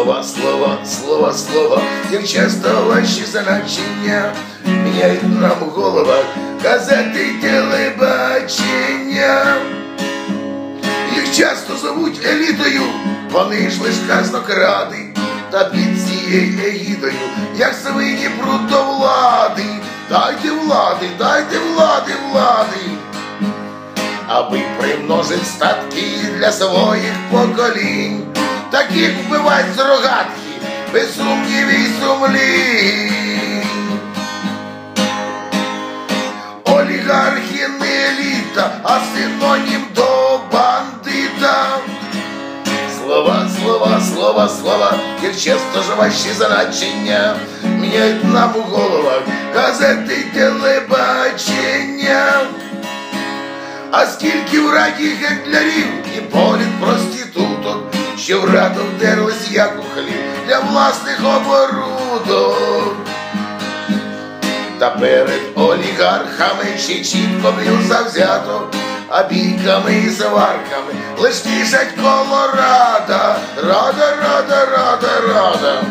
Слова, слова, слова, слова, як часто ваші значення міняють нам у головах газети телебачення. Їх часто зовуть елітою, вони ж лиш казнокради, та під цією егідою, як свині влади, дайте влади, дайте влади, влади, аби примножить статки для своїх поколінь, таких вбивають з рогатки, без сумнівів і сумлінь. Олігархи не еліта, а синонім до бандита. Слова, слова, слова, слова, як часто ж ваші значення міняють нам у головах газети телебачення. А скільки в раді гендлярів і політ проституток, що в рату вдерлись, як у хліб для власних оборудок. Та перед олігархами ще чітко б'ю завзято, а бійками і зварками лиш тішать коло рада, рада, рада, рада, рада.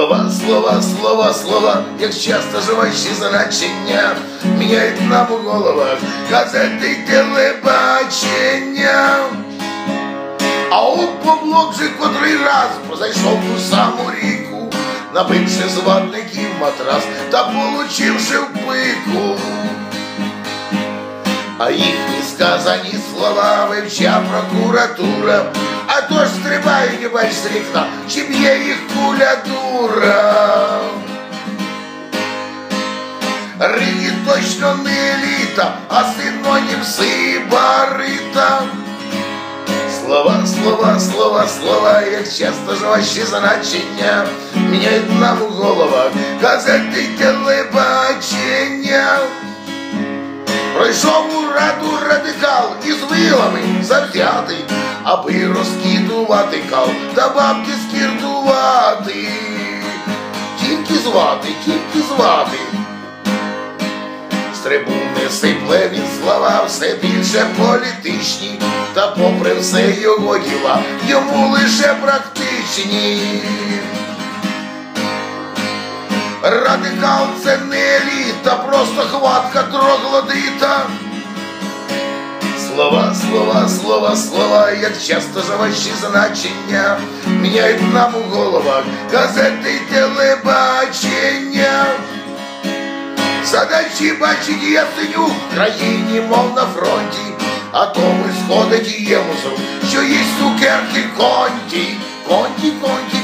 Слова, слова, слова, слова, як часто ж ваші значення міняють нам у головах газети й телебачення. А от Павло вже котрий раз позайшов ту саму ріку, набивши з ватників матрас та получивши в пику. А їхні сказані слова вивча прокуратура, а то ж стрибають бач з вікна, чи б'є їх куля дура. Рині точно не еліта, а синонім сибарита. Слова, слова, слова, слова, як часто ж ваші значення міняють нам у головах газети й телебачення. Пройшов у раду радикал із вилами завзятий, аби розкидувати кал та бабки скірдувати. Тільки звати, тільки звати. Трибуни сипле він слова все більше політичні, та попри все його діла, йому лише практичні. Радикал це не еліта, просто хватка троглодита. Слова, слова, слова, слова, як часто за ваші значення міняють нам у головах газети й телебачення. Задачі бачить ясеню в країні, мов на фронті, а тому сходить і є мусор, що їсть цукерки конті, конті, конті.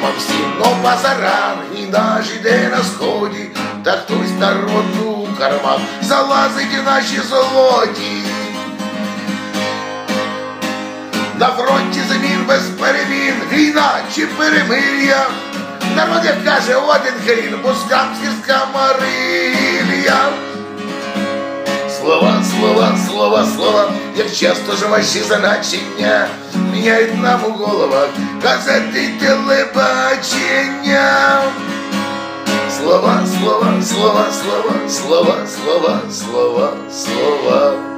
Реформа всім, но базарам і наш іде на сході, та хтось народну карман залазить і наші золоті. На фронті замін без перемін, війна чи перемир'я. Народ як каже один хрін, пускам сільська Марилія. Слова, слова, слова, слова, як часто ж ваші значення міняють нам у головах телебачення. Слова, слова, слова, слова, слова, слова, слова, слова.